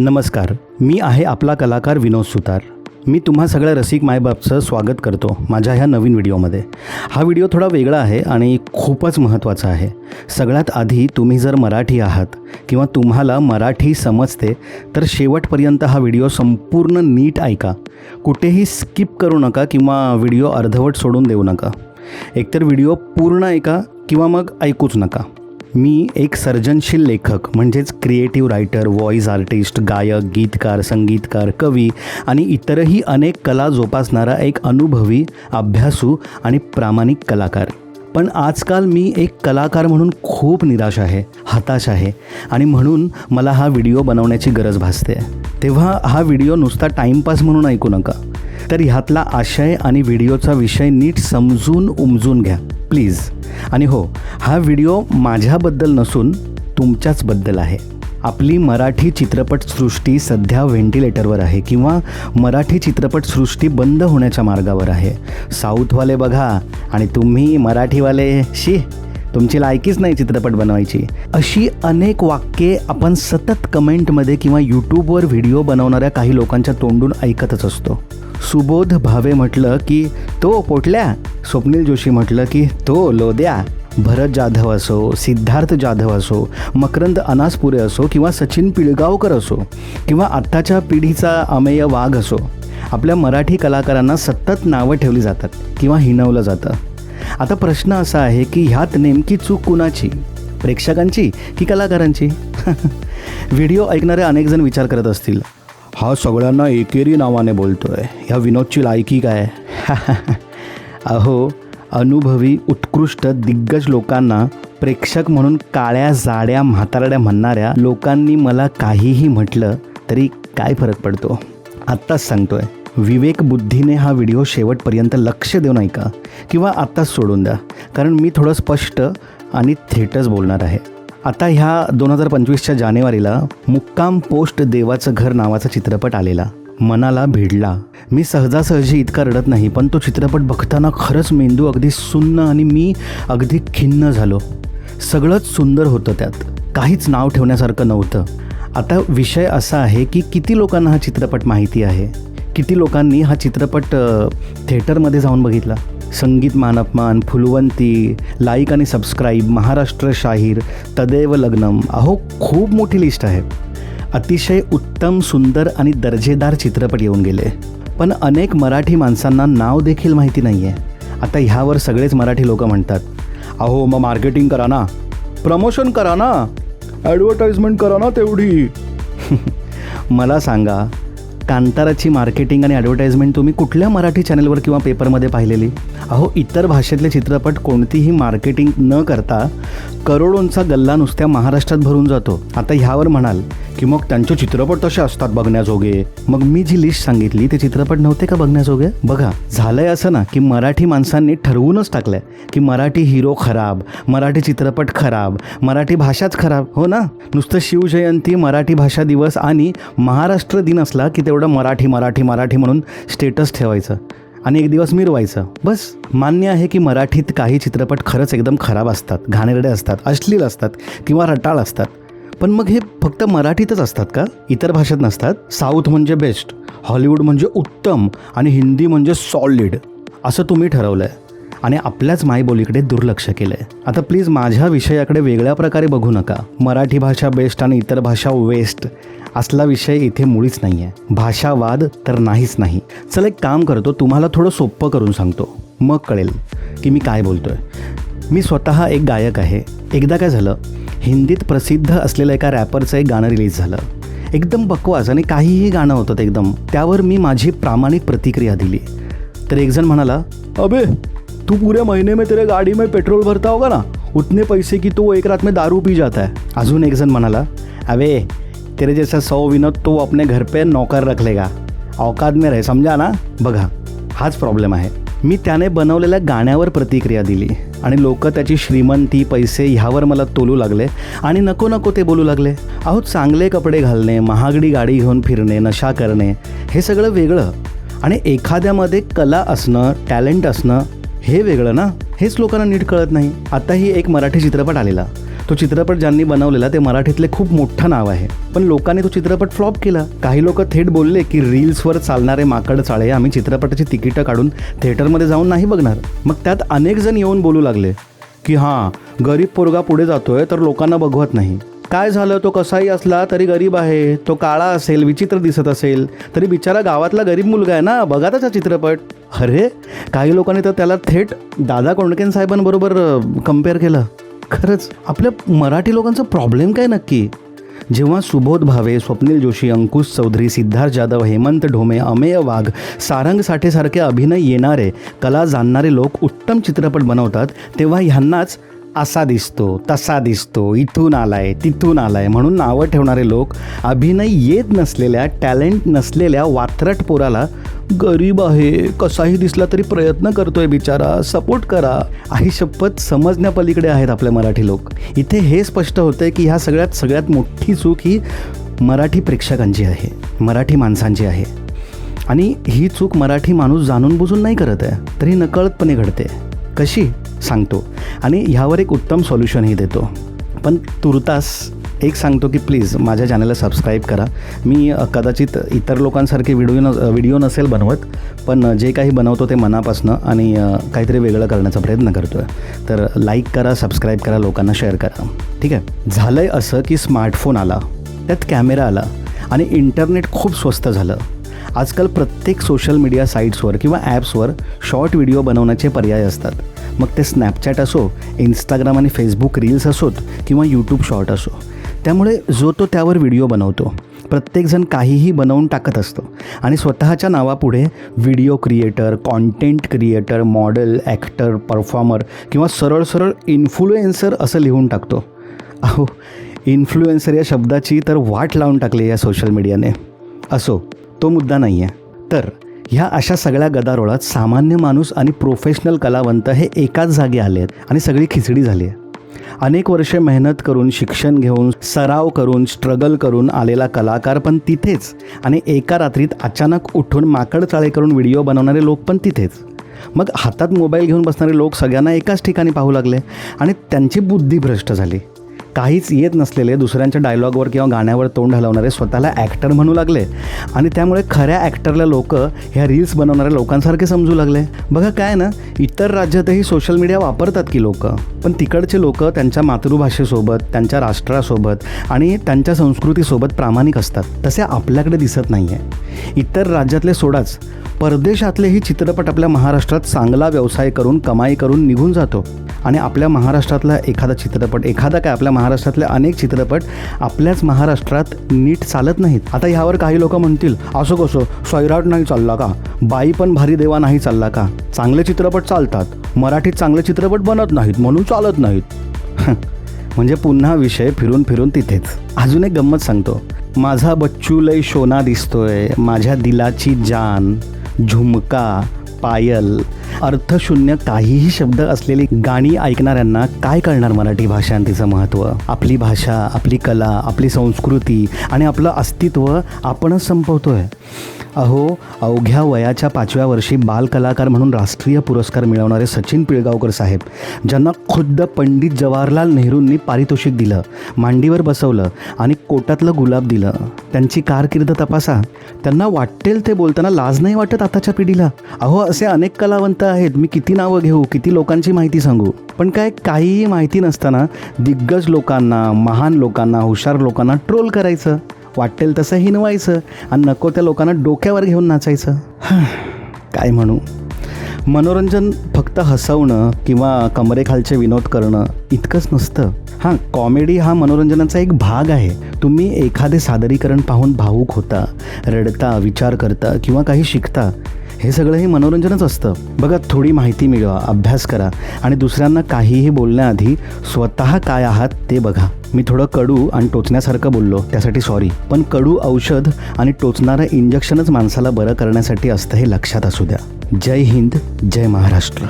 नमस्कार मी आहे आपला कलाकार विनोद सुतार. मी तुम्हा सगळ्या रसिक मायबापचं स्वागत करतो माझ्या ह्या नवीन व्हिडिओमध्ये. हा व्हिडिओ थोडा वेगळा आहे आणि खूपच महत्त्वाचा आहे. सगळ्यात आधी तुम्ही जर मराठी आहात किंवा तुम्हाला मराठी समजते तर शेवटपर्यंत हा व्हिडिओ संपूर्ण नीट ऐका. कुठेही स्किप करू नका किंवा व्हिडिओ अर्धवट सोडून देऊ नका. एकतर व्हिडिओ पूर्ण ऐका किंवा मग ऐकूच नका. मी एक सर्जनशील लेखक म्हणजेच क्रिएटिव्ह रायटर व्हॉईस आर्टिस्ट गायक गीतकार संगीतकार कवी आणि इतरही अनेक कला जोपासणारा एक अनुभवी अभ्यासू आणि प्रामाणिक कलाकार. पण आजकाल मी एक कलाकार म्हणून खूप निराश आहे हताश आहे आणि म्हणून मला हा व्हिडिओ बनवण्याची गरज भासते. तेव्हा हा व्हिडिओ नुसता टाईमपास म्हणून ऐकू नका. तर ह्यातला आशय आणि व्हिडिओचा विषय नीट समजून उमजून घ्या प्लीज. आणि हो हा व्हिडिओ माझ्याबद्दल नसून तुमच्याचबद्दल आहे. आपली मराठी चित्रपटसृष्टी सध्या व्हेंटिलेटरवर आहे किंवा मराठी चित्रपटसृष्टी बंद होण्याच्या मार्गावर आहे. साऊथवाले बघा आणि तुम्ही मराठीवाले शी तुमची लायकीच नाही चित्रपट बनवायची. अशी अनेक वाक्ये आपण सतत कमेंटमध्ये किंवा यूट्यूबवर व्हिडिओ बनवणाऱ्या काही लोकांच्या तोंडून ऐकतच असतो. सुबोध भावे म्हटलं की तो पोटल्या? स्वप्नील जोशी म्हटलं की तो लोद्या. भरत जाधव असो सिद्धार्थ जाधव असो मकरंद अनासपुरे असो किंवा सचिन पिळगावकर असो किंवा आत्ताच्या पिढीचा अमेय वाघ असो आपल्या मराठी कलाकारांना सतत नावं ठेवली जातात किंवा हिणवलं जातं. आता प्रश्न असा आहे की ह्यात नेमकी चूक कुणाची? प्रेक्षकांची की कलाकारांची? व्हिडिओ ऐकणारे अनेकजण विचार करत असतील. हा सगळ्यांना एकेरी नावाने बोलतोय. ह्या विनोदची लायकी काय? अहो अनुभवी उत्कृष्ट दिग्गज लोकांना प्रेक्षक म्हणून काळ्या जाड्या म्हातारड्या म्हणणाऱ्या लोकांनी मला काहीही म्हटलं तरी काय फरक पडतो? आत्ताच सांगतोय. विवेक बुद्धीने हा व्हिडिओ शेवटपर्यंत लक्ष देऊन ऐका किंवा आत्ताच सोडून द्या. कारण मी थोडं स्पष्ट आणि थेटच बोलणार आहे. आता ह्या दोन हजार पंचवीसच्या जानेवारीला मुक्काम पोस्ट देवाचं घर नावाचा चित्रपट आलेला. मनाला भिडला. मी सहजासहजी इतका रडत नाही पण तो चित्रपट बघताना खरंच मेंदू अगदी सुन्न आणि मी अगदी खिन्न झालो. सगळंच सुंदर होतं त्यात. काहीच नाव ठेवण्यासारखं नव्हतं. आता विषय असा आहे की किती लोकांना हा चित्रपट माहिती आहे? किती लोकांनी हा चित्रपट थिएटरमध्ये जाऊन बघितला? संगीत मानपमान फुलवंती लाईक आणि सबस्क्राईब महाराष्ट्र शाहीर तदैव लग्नम. अहो खूप मोठी लिस्ट आहे. अतिशय उत्तम सुंदर आणि दर्जेदार चित्रपट येऊन गेले. पण अनेक मराठी माणसांना नाव देखील माहिती नाही आहे आता ह्यावर सगळेच मराठी लोक म्हणतात. अहो मग मार्केटिंग करा ना. प्रमोशन करा ना. ॲडव्हर्टाईजमेंट करा ना तेवढी. मला सांगा कांताराची मार्केटिंग आणि ॲडव्हर्टाईजमेंट तुम्ही कुठल्या मराठी चॅनलवर किंवा पेपरमध्ये पाहिलेली? अहो इतर भाषेतले चित्रपट कोणतीही मार्केटिंग न करता करोडोंचा गल्ला नुसत्या महाराष्ट्रात भरून जातो. आता ह्यावर म्हणाल की मग त्यांचे चित्रपट तसे असतात बघण्याजोगे. मग मी जी लिस्ट सांगितली ते चित्रपट नव्हते का बघण्याजोगे? बघा झालंय असं ना की मराठी माणसांनी ठरवूनच टाकलंय की मराठी हिरो खराब मराठी चित्रपट खराब मराठी भाषाच खराब हो ना? नुसतं शिवजयंती मराठी भाषा दिवस आणि महाराष्ट्र दिन असला की तेवढं मराठी मराठी मराठी म्हणून स्टेटस ठेवायचं आणि एक दिवस मिरवायचं. बस. मान्य आहे की मराठीत काही चित्रपट खरंच एकदम खराब असतात घाणेरडे असतात अश्लील असतात किंवा रटाळ असतात. पण मग हे फक्त मराठीतच असतात का? इतर भाषेत नसतात. साऊथ म्हणजे बेस्ट हॉलिवूड म्हणजे उत्तम आणि हिंदी म्हणजे सॉलिड असं तुम्ही ठरवलं आहे आणि आपल्याच मायबोलीकडे दुर्लक्ष केलं आहे आता प्लीज माझ्या विषयाकडे वेगळ्या प्रकारे बघू नका. मराठी भाषा बेस्ट आणि इतर भाषा वेस्ट असला विषय इथे मुळीच नाही आहे भाषावाद तर नाहीच नाही. चल एक काम करतो तुम्हाला थोडं सोपं करून सांगतो. मग कळेल की मी काय बोलतोय. मी स्वतः एक गायक आहे. एकदा काय झालं? हिंदीत प्रसिद्ध असलेलं एका रॅपरचं एक गाणं रिलीज झालं. एकदम बकवास आणि काहीही गाणं होतं ते एकदम. त्यावर मी माझी प्रामाणिक प्रतिक्रिया दिली. तर एकजण म्हणाला अबे तू पुऱ्या महीने में तेरे गाड़ी में पेट्रोल भरता होगा ना? उतने पैसे की तो एक रात में दारू पी जाता है. अजून एक जण म्हणाला अबे तेरे जैसा सौ विनोद तो अपने घर पे नौकर रख लेगा. औकात में रहे समजा ना? बघा हाच प्रॉब्लेम आहे. मी त्याने बनवलेल्या गाण्यावर प्रतिक्रिया दिली आणि लोक त्याची श्रीमंती पैसे ह्यावर मला तोलू लागले आणि नको नको ते बोलू लागले. अहो चांगले कपडे घालणे महागडी गाडी घेऊन फिरणे नशा करणे हे सगळं वेगळं. आणि एखाद्यामध्ये कला असणं टॅलेंट असणं हे वेगळं ना? हेच लोकांना नीट कळत नाही. आताही एक मराठी चित्रपट आलेला. तो चित्रपट ज्यांनी बनवलेला ते मराठीतले खूप मोठं नाव आहे. पण लोकांनी तो चित्रपट फ्लॉप केला. काही लोक थेट बोलले की रील्सवर चालणारे माकड चाळे आम्ही चित्रपटाची तिकीटं काढून थिएटरमध्ये जाऊन नाही बघणार. मग त्यात अनेक जण येऊन बोलू लागले की हां गरीब पोरगा पुढे जातोय तर लोकांना बघवत नाही. काय झालं? तो कसाही असला तरी गरीब आहे. तो काळा असेल विचित्र दिसत असेल तरी बिचारा गावातला गरीब मुलगा आहे ना? बघा त्याचा चित्रपट. अरे काही लोकांनी तर त्याला थेट दादा कोंडकेन साहेबांबरोबर कंपेअर केलं. खरंच आपल्या मराठी लोकांचा प्रॉब्लेम काय नक्की? जेव्हा सुबोध भावे स्वप्नील जोशी अंकुश चौधरी सिद्धार्थ जाधव हेमंत ढोमे अमेय वाघ सारंग साठेसारखे अभिनय येणारे कला जाणणारे लोक उत्तम चित्रपट बनवतात तेव्हा ह्यांनाच असा दिसतो तसा दिसतो इथून आलाय तिथून आलाय म्हणून नावं ठेवणारे लोक अभिनय येत नसलेल्या टॅलेंट नसलेल्या वात्रट पोराला गरीब आहे कसाही दिसला तरी प्रयत्न करतोय बिचारा सपोर्ट करा. आई शपथ समजण्यापलीकडे आहेत आपले मराठी लोक. इथे हे स्पष्ट होते की ह्या सगळ्यात सगळ्यात मोठी चूक ही मराठी प्रेक्षकांची आहे मराठी माणसांची आहे. आणि ही चूक मराठी माणूस जाणून बुजून नाही करत आहे तरी नकळतपणे घडते. कशी? सांगतो. आणि ह्यावर एक उत्तम सोल्युशनही देतो. पण तुर्तास एक सांगतो की प्लीज माझ्या चॅनलला सबस्क्राईब करा. मी कदाचित इतर लोकांसारखे व्हिडिओ न व्हिडिओ नसेल बनवत पण जे काही बनवतो ते मनापासनं आणि काहीतरी वेगळं करण्याचा प्रयत्न करतो आहे तर लाईक करा सबस्क्राईब करा लोकांना शेअर करा. ठीक आहे? झालं आहे असं की स्मार्टफोन आला त्यात कॅमेरा आला आणि इंटरनेट खूप स्वस्त झालं. आजकाल प्रत्येक सोशल मीडिया साईट्सवर किंवा ॲप्सवर शॉर्ट व्हिडिओ बनवण्याचे पर्याय असतात. मग ते स्नॅपचॅट असो इंस्टाग्राम आणि फेसबुक रील्स असोत किंवा यूट्यूब शॉर्ट असो. त्यामुळे जो तो त्यावर व्हिडिओ बनवतो. प्रत्येकजण काहीही बनवून टाकत असतो. आणि स्वतःच्या नावापुढे video creator content creator model actor performer किंवा सरळ सरळ इन्फ्लुएन्सर असं लिहून टाकतो. अहो इन्फ्लुएन्सर या शब्दाची तर वाट लावून टाकली या सोशल मीडियाने असो तो मुद्दा नाही आहे तर ह्या अशा सगळ्या गदारोळात सामान्य माणूस आणि प्रोफेशनल कलावंत हे एकाच जागी आले आहेत आणि सगळी खिचडी झाली आहे. अनेक वर्षे मेहनत करून शिक्षण घेऊन सराव करून स्ट्रगल करून आलेला कलाकार पण तिथेच. आणि एका रात्रीत अचानक उठून माकड चाळे करून व्हिडिओ बनवणारे लोक पण तिथेच. मग हातात मोबाईल घेऊन बसणारे लोक सगळ्यांना एकाच ठिकाणी पाहू लागले आणि त्यांची बुद्धी भ्रष्ट झाली. काहीच येत नसलेले दुसऱ्यांच्या डायलॉगवर किंवा गाण्यावर तोंड हलवणारे स्वतःला ॲक्टर म्हणू लागले. आणि त्यामुळे खऱ्या ॲक्टरला लोक ह्या रील्स बनवणाऱ्या लोकांसारखे समजू लागले. बघा काय ना इतर राज्यातही सोशल मीडिया वापरतात की लोक. पण तिकडचे लोक त्यांच्या मातृभाषेसोबत त्यांच्या राष्ट्रासोबत आणि त्यांच्या संस्कृतीसोबत प्रामाणिक असतात. तसे आपल्याकडे दिसत नाही आहे इतर राज्यातले सोडाच. परदेशातलेही चित्रपट आपल्या महाराष्ट्रात चांगला व्यवसाय करून कमाई करून निघून जातो. आणि आपल्या महाराष्ट्रातला एखादा चित्रपट एखादा काय आपल्या महाराष्ट्रातले अनेक चित्रपट आपल्याच महाराष्ट्रात नीट चालत नाहीत. आता ह्यावर काही लोक म्हणतील असं कसं? सैराट नाही चालला का? बाई पण भारी देवा नाही चालला का? चांगले चित्रपट चालतात. मराठीत चांगले चित्रपट बनत नाहीत म्हणून चालत नाहीत. म्हणजे पुन्हा विषय फिरून फिरून तिथेच. अजून एक गंमत सांगतो. माझा बच्चू लय शोना दिसतोय माझ्या दिलाची जान झुमका पायल. अर्थशून्य काहीही शब्द असलेली गाणी ऐकणाऱ्यांना काय कळणार मराठी भाषा आणि तिचं महत्त्व? आपली भाषा आपली कला आपली संस्कृती आणि आपलं अस्तित्व आपणच संपवतोय. अहो अवघ्या वयाच्या पाचव्या वर्षी बालकलाकार म्हणून राष्ट्रीय पुरस्कार मिळवणारे सचिन पिळगावकर साहेब ज्यांना खुद्द पंडित जवाहरलाल नेहरूंनी पारितोषिक दिलं मांडीवर बसवलं आणि कोटातलं गुलाब दिलं. त्यांची कारकीर्द तपासा. त्यांना वाटेल ते बोलताना लाज नाही वाटत आताच्या पिढीला. अहो असे अनेक कलावंत आहेत. मी किती नावं घेऊ किती लोकांची माहिती सांगू? पण काय काहीही माहिती नसताना दिग्गज लोकांना महान लोकांना हुशार लोकांना ट्रोल करायचं. वाटेल तसं हिनवायचं आणि नको त्या लोकांना डोक्यावर घेऊन नाचायचं. काय म्हणू? मनोरंजन फक्त हसवणं किंवा कमरेखालचे विनोद करणं इतकंच नसतं. हां कॉमेडी हा मनोरंजनाचा एक भाग आहे. तुम्ही एखादे सादरीकरण पाहून भावूक होता रडता विचार करता किंवा काही शिकता. हे सगळं हे मनोरंजनच असतं. बघा थोडी माहिती मिळवा अभ्यास करा आणि दुसऱ्यांना काहीही बोलण्याआधी स्वतः काय आहात ते बघा. मी थोडं कडू आणि टोचण्यासारखं बोललो त्यासाठी सॉरी पण कडू औषध आणि टोचणारं इंजेक्शनच माणसाला बरं करण्यासाठी असतं हे लक्षात असू द्या. जय हिंद जय महाराष्ट्र.